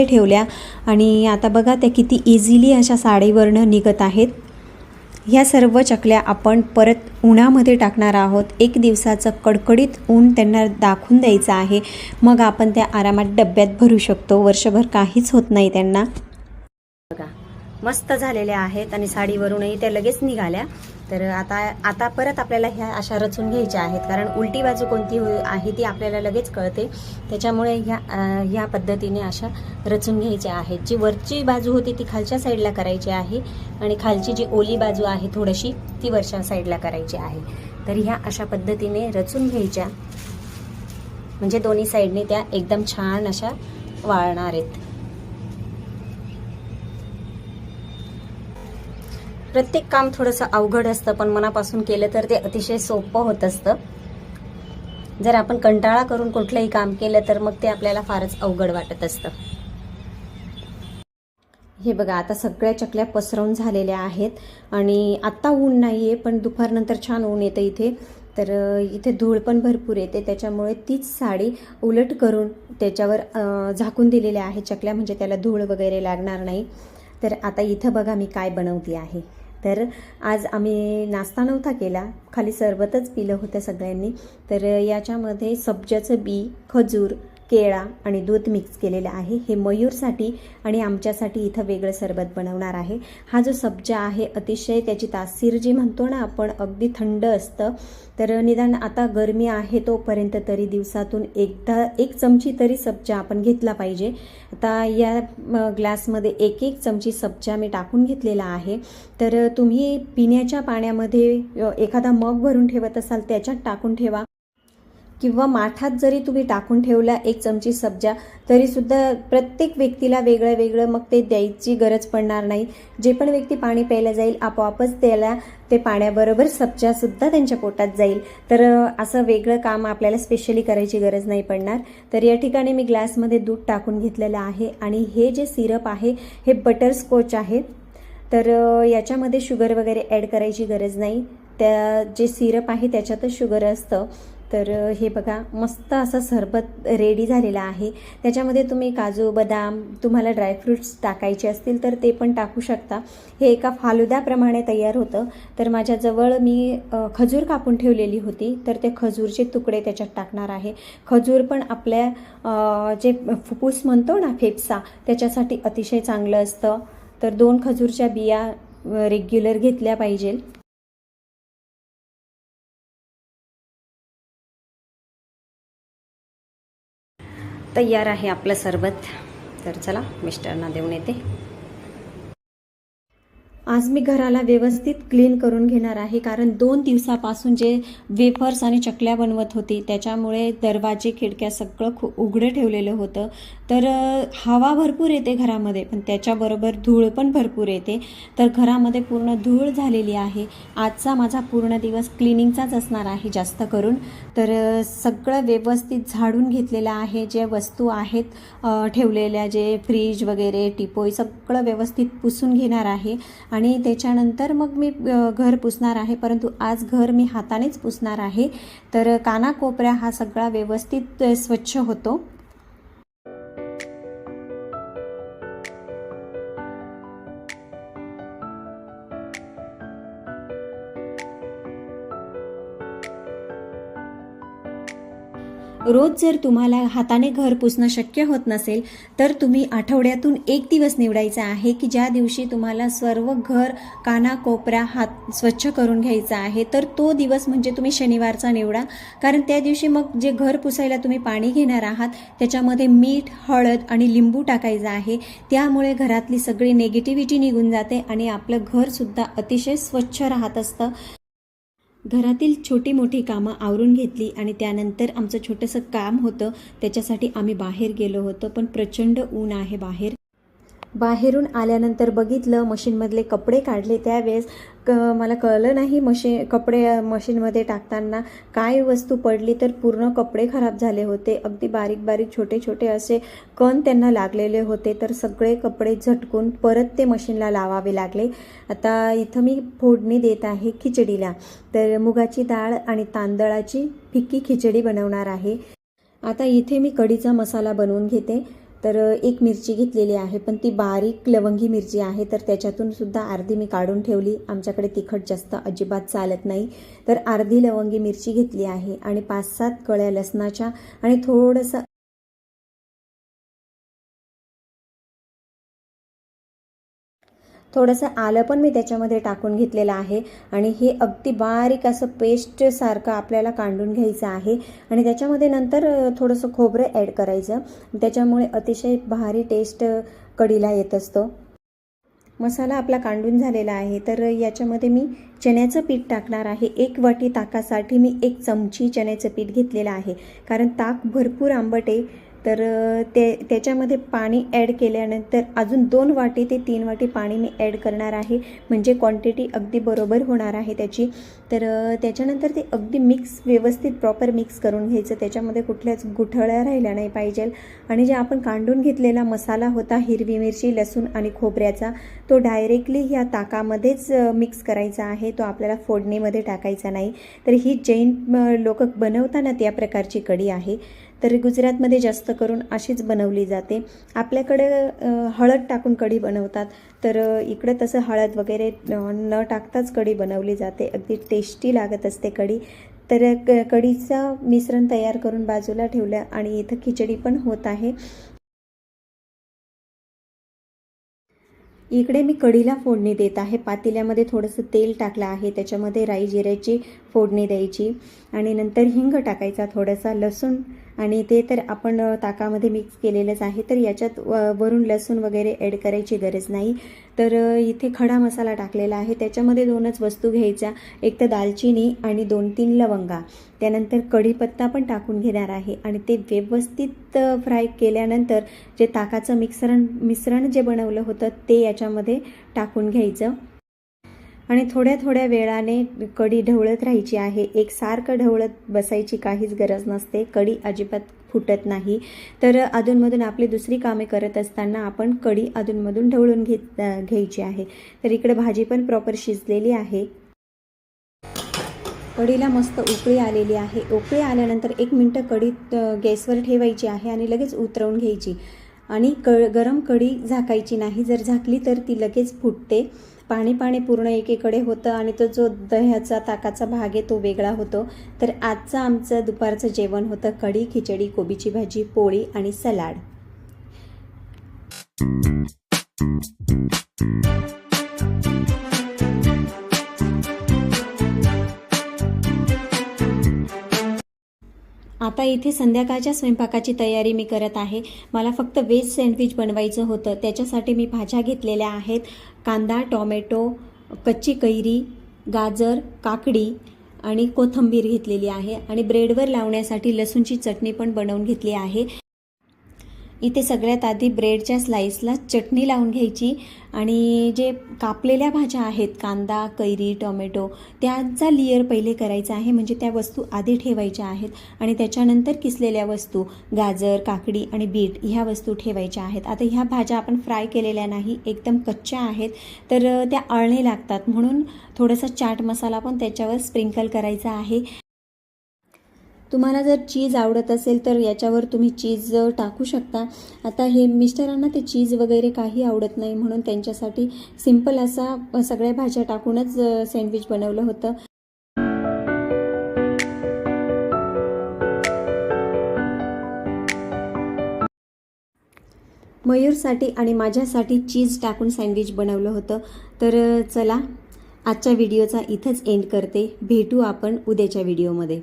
आतमध्ये ठेवल्या. आणि आता बघा त्या किती इझिली अशा साडीवरनं निघत आहेत. ह्या सर्व चकल्या आपण परत उन्हामध्ये टाकणार आहोत. एक दिवसाचं कडकडीत ऊन त्यांना दाखवून द्यायचं आहे. मग आपण त्या आरामात डब्यात भरू शकतो. वर्षभर काहीच होत नाही त्यांना. बघा. मस्त झालेल्या आहेत आणि साडीवरूनही त्या लगेच निघाल्या. तर आता आता परत आपल्याला ह्या अशा रचून घ्यायच्या आहेत. कारण उलटी बाजू कोणती हो- आहे ती आपल्याला लगेच कळते. त्याच्यामुळे ह्या ह्या पद्धतीने अशा रचून घ्यायच्या आहेत. जी वरची बाजू होती ती खालच्या साईडला करायची आहे आणि खालची जी ओली बाजू आहे थोडीशी ती वरच्या साईडला करायची आहे. तर ह्या अशा पद्धतीने रचून घ्यायच्या. म्हणजे दोन्ही साईडने त्या एकदम छान अशा वाळणार आहेत. प्रत्येक काम थोडंसं अवघड असतं पण मनापासून केलं तर ते अतिशय सोपं होत असतं. जर आपण कंटाळा करून कुठलंही काम केलं तर मग ते आपल्याला फारच अवघड वाटत असतं. हे बघा आता सगळ्या चकल्या पसरवून झालेल्या आहेत आणि आत्ता ऊन नाही आहे पण दुपारनंतर छान ऊन येतं इथे. तर इथे धूळ पण भरपूर येते त्याच्यामुळे तीच साडी उलट करून त्याच्यावर झाकून दिलेल्या आहे चकल्या म्हणजे त्याला धूळ वगैरे लागणार नाही. तर आता इथं बघा मी काय बनवते आहे. तर आज आम्ही नाश्ता नव्हता केला. खाली सरबतच पिलं होतं सगळ्यांनी. तर याच्यामध्ये सब्जाचं बी खजूर केळा आणि दूध मिक्स केलेलं आहे. हे मयूरसाठी आणि आमच्यासाठी इथं वेगळं सरबत बनवणार आहे. हा जो सब्जा आहे अतिशय त्याची तासीर जी म्हणतो ना आपण अगदी थंड असतं. तर निदान आता गरमी आहे तोपर्यंत तरी दिवसातून एकदा एक चमची तरी सब्जा आपण घेतला पाहिजे. आता या ग्लासमध्ये एक एक चमची सब्जा मी टाकून घेतलेला आहे. तर तुम्ही पिण्याच्या पाण्यामध्ये एखादा मग भरून ठेवत असाल त्याच्यात टाकून ठेवा. किंवा माठात जरी तुम्ही टाकून ठेवला एक चमची सब्जा तरीसुद्धा प्रत्येक व्यक्तीला वेगळं वेगळं मग ते द्यायची गरज पडणार नाही. जे पण व्यक्ती पाणी प्यायला जाईल आपोआपच त्याला ते पाण्याबरोबर सब्जासुद्धा त्यांच्या पोटात जाईल. तर असं वेगळं काम आपल्याला स्पेशली करायची गरज नाही पडणार. तर या ठिकाणी मी ग्लासमध्ये दूध टाकून घेतलेलं आहे आणि हे जे सिरप आहे हे बटरस्कॉच आहे. तर याच्यामध्ये शुगर वगैरे ॲड करायची गरज नाही. त्या जे सिरप आहे त्याच्यातच शुगर असतं. तर हे बघा मस्त असं सरबत रेडी झालेलं आहे. त्याच्यामध्ये तुम्ही काजू बदाम तुम्हाला ड्रायफ्रूट्स टाकायचे असतील तर ते पण टाकू शकता. हे एका फालुद्याप्रमाणे तयार होतं. तर माझ्याजवळ मी खजूर कापून ठेवलेली होती. तर ते खजूरचे तुकडे त्याच्यात टाकणार आहे. खजूर पण आपल्या जे फुफ्फुस म्हणतो ना फेफसा त्याच्यासाठी अतिशय चांगलं असतं. तर दोन खजूरच्या बिया रेग्युलर घेतल्या पाहिजेल तयार आहे आपलं सरबत. तर चला मिस्टरना देऊन येते. आज मी घराला व्यवस्थित क्लीन करून घेणार आहे. कारण दोन दिवसापासून जे वेफर्स आणि चकल्या बनवत होती त्याच्यामुळे दरवाजे खिडक्या सगळं खू उघडं ठेवलेलं होतं. तर हवा भरपूर येते घरामध्ये पण त्याच्याबरोबर धूळ पण भरपूर येते. तर घरामध्ये पूर्ण धूळ झालेली आहे. आजचा माझा पूर्ण दिवस क्लिनिंगचाच असणार आहे जास्त करून. तर सगळं व्यवस्थित झाडून घेतलेलं आहे. जे वस्तू आहेत ठेवलेल्या जे फ्रीज वगैरे टिपोई सगळं व्यवस्थित पुसून घेणार आहे. आणि त्याच्यानंतर मग मी घर पुसणार आहे. परंतु आज घर मी हातानेच पुसणार आहे. तर कानाकोपऱ्या हा सगळा व्यवस्थित स्वच्छ होतो. रोज जर तुम्हाला हाताने घर पुसणं शक्य होत नसेल तर तुम्ही आठवड्यातून एक दिवस निवडायचा आहे की ज्या दिवशी तुम्हाला सर्व घर कानाकोपऱ्या हात स्वच्छ करून घ्यायचा आहे तर तो दिवस म्हणजे तुम्ही शनिवारचा निवडा. कारण त्या दिवशी मग जे घर पुसायला तुम्ही पाणी घेणार आहात त्याच्यामध्ये मीठ हळद आणि लिंबू टाकायचं आहे. त्यामुळे घरातली सगळी नेगेटिव्हिटी निघून जाते आणि आपलं घरसुद्धा अतिशय स्वच्छ राहत असतं. घरातील छोटी मोठी कामं आवरून घेतली आणि त्यानंतर आमचं छोटंसं काम होतं. त्याच्यासाठी आम्ही बाहेर गेलो होतो पण प्रचंड ऊन आहे बाहेर. बाहेरून आल्यानंतर बघितलं मशीनमधले कपडे काढले त्यावेळेस. क मला कळलं नाही मशीन कपडे मशीनमध्ये टाकताना काय वस्तू पडली तर पूर्ण कपडे खराब झाले होते. अगदी बारीक बारीक छोटे छोटे असे कण त्यांना लागलेले होते. तर सगळे कपडे झटकून परत ते मशीनला लावावे लागले. आता इथं मी फोडणी देत आहे खिचडीला. तर मुगाची डाळ आणि तांदळाची फिक्की खिचडी बनवणार आहे. आता इथे मी कढीचा मसाला बनवून घेते. तर एक मिरची घेतलेली आहे पण ती बारीक लवंगी मिरची आहे तर त्याच्यातून सुद्धा अर्धी मी काढून ठेवली. आमच्याकडे तिखट जास्त अजिबात चालत नाही. तर अर्धी लवंगी मिरची घेतली आहे आणि पाच सात कळ्या लसणाच्या आणि थोडंसं थोडंसं आलं पण मी त्याच्यामध्ये टाकून घेतलेलं आहे. आणि हे अगदी बारीक असं पेस्टसारखं आपल्याला कांडून घ्यायचं आहे. आणि त्याच्यामध्ये नंतर थोडंसं खोबरं ॲड करायचं. त्याच्यामुळे अतिशय भारी टेस्ट कढीला येत असतो. मसाला आपला कांडून झालेला आहे. तर याच्यामध्ये मी चण्याचं पीठ टाकणार आहे. एक वाटी ताकासाठी मी एक चमची चण्याचं पीठ घेतलेलं आहे. कारण ताक भरपूर आंबट आहे. तर ते त्याच्यामध्ये पाणी ॲड केल्यानंतर अजून दोन वाटी ते तीन वाटी पाणी मी ॲड करणार आहे. म्हणजे क्वांटिटी अगदी बरोबर होणार आहे त्याची. तर त्याच्यानंतर ते अगदी मिक्स व्यवस्थित प्रॉपर मिक्स करून घ्यायचं. त्याच्यामध्ये कुठल्याच गुठळ्या राहिल्या नाही पाहिजे. आणि जे आपण कांडून घेतलेला मसाला होता हिरवी मिरची लसूण आणि खोबऱ्याचा तो डायरेक्टली ह्या ताकामध्येच मिक्स करायचा आहे. तो आपल्याला फोडणीमध्ये टाकायचा नाही. तर ही जैन लोक बनवताना त्या प्रकारची कढी आहे. तर गुजरातमध्ये जास्त करून अशीच बनवली जाते. आपल्याकडे हळद टाकून कढी बनवतात. तर इकडे तसं हळद वगैरे न न टाकताच कढी बनवली जाते. अगदी टेस्टी लागत असते कढी. तर क कढीचं मिश्रण तयार करून बाजूला ठेवलं आणि इथं खिचडी पण होत आहे. इकडे मी कढीला फोडणी देत आहे. पातेल्यामध्ये थोडंसं तेल टाकलं आहे. त्याच्यामध्ये राई जिऱ्याची फोडणी द्यायची. आणि नंतर हिंग टाकायचा थोडासा. लसूण आणि ते तर आपण ताकामध्ये मिक्स केलेलंच आहे. तर याच्यात व- वरून लसूण वगैरे ॲड करायची गरज नाही. तर इथे खडा मसाला टाकलेला आहे. त्याच्यामध्ये दोनच वस्तू घ्यायच्या. एक तर दालचिनी आणि दोन तीन लवंगा. त्यानंतर कढीपत्ता पण टाकून घेणार आहे. आणि ते व्यवस्थित फ्राय केल्यानंतर जे ताकाचं मिक्सरण मिश्रण जे बनवलं होतं ते याच्यामध्ये टाकून घ्यायचं. आणि थोड्या थोड्या वेळाने कढी ढवळत राहायची आहे. एक सारखं ढवळत बसायची काहीच गरज नसते. कढी अजिबात फुटत नाही. तर अधूनमधून आपली दुसरी कामे करत असताना आपण कढी अधूनमधून ढवळून घेत घ्यायची आहे. तर इकडे भाजी पण प्रॉपर शिजलेली आहे. कढीला मस्त उकळी आलेली आहे. उकळी आल्यानंतर एक मिनटं कढीत गॅसवर ठेवायची आहे आणि लगेच उतरवून घ्यायची. आणि क गरम कढी झाकायची नाही. जर झाकली तर ती लगेच फुटते. पाणी पाणी पूर्ण एकीकडे होतं आणि तो जो दह्याचा ताकाचा भाग आहे तो वेगळा होतो. तर आजचं आमचं दुपारचं जेवण होतं कढी खिचडी कोबीची भाजी पोळी आणि सलाड. आता इथे संध्याकाळच्या स्वयंपाकाची तयारी मी करत आहे. मला फक्त व्हेज सँडविच बनवायचं होतं. त्याच्यासाठी मी भाज्या घेतलेल्या आहेत. कांदा टॉमॅटो कच्ची कैरी गाजर काकडी आणि कोथिंबीर घेतलेली आहे. आणि ब्रेडवर लावण्यासाठी लसूणची चटणी पण बनवून घेतली आहे. इथे सगळ्यात आधी ब्रेडच्या स्लाईसला चटणी लावून घ्यायची आणि जे कापलेल्या भाज्या आहेत कांदा कैरी टोमॅटो त्याचा लेयर पहिले करायचा आहे. म्हणजे त्या वस्तू आधी ठेवायच्या आहेत आणि त्याच्यानंतर किसलेल्या वस्तू गाजर काकडी आणि बीट ह्या वस्तू ठेवायच्या आहेत. आता ह्या भाज्या आपण फ्राय केलेल्या नाही एकदम कच्च्या आहेत तर त्या अळणे लागतात. म्हणून थोडासा चाट मसाला पण त्याच्यावर स्प्रिंकल करायचा आहे. तुम्हाला जर चीज आवडत असेल तर याच्यावर तुम्ही चीज टाकू शकता. आता हे मिस्टरांना ते चीज वगैरे काही आवडत नाही म्हणून त्यांच्यासाठी सिंपल असा सगळ्या भाज्या टाकूनच सँडविच बनवलं होतं. मयूरसाठी आणि माझ्यासाठी चीज टाकून सँडविच बनवलं होतं. तर चला आजच्या व्हिडिओचा इथंच एंड करते. भेटू आपण उद्याच्या व्हिडिओमध्ये.